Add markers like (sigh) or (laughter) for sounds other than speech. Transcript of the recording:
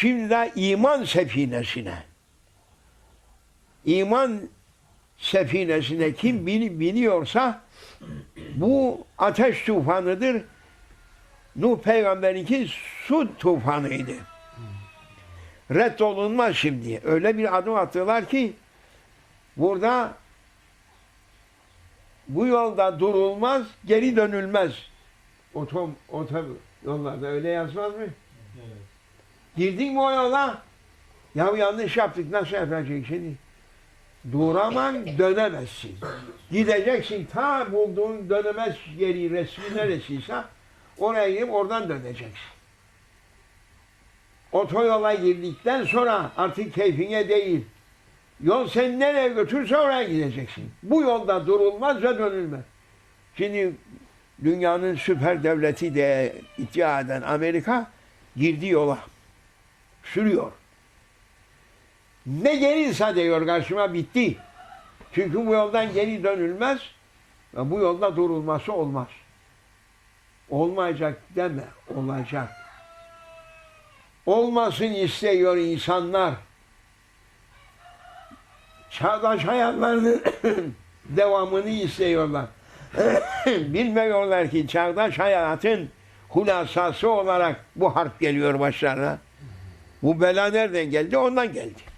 Şimdi de iman sefinesine. İman sefinesine kim biliyorsa bu ateş tufanıdır. Nuh peygamberinki su tufanıydı. Reddolunmaz şimdi. Öyle bir adım attılar ki burada bu yolda durulmaz, geri dönülmez. Otom, otom yollarda öyle yazmaz mı? Girdin mi o yola? Ya yanlış yaptık nasıl yapacak şimdi? Duramam dönemezsin. Gideceksin ta bulduğun dönemez yeri resmi neresiyse oraya gidip oradan döneceksin. Otoyola girdikten sonra artık keyfine değil. Yol seni nereye götürse oraya gideceksin. Bu yolda durulmaz ve dönülmez. Şimdi dünyanın süper devleti diye iddia eden Amerika girdi yola. Sürüyor. Ne gelirse diyor karşıma bitti. Çünkü bu yoldan geri dönülmez ve bu yolda durulması olmaz. Olmayacak deme, olacak. Olmasın istiyor insanlar. Çağdaş hayatlarının (coughs) devamını istiyorlar. (coughs) Bilmiyorlar ki çağdaş hayatın hulasası olarak bu harp geliyor başlarına. Bu bela nereden geldi? Ondan geldi.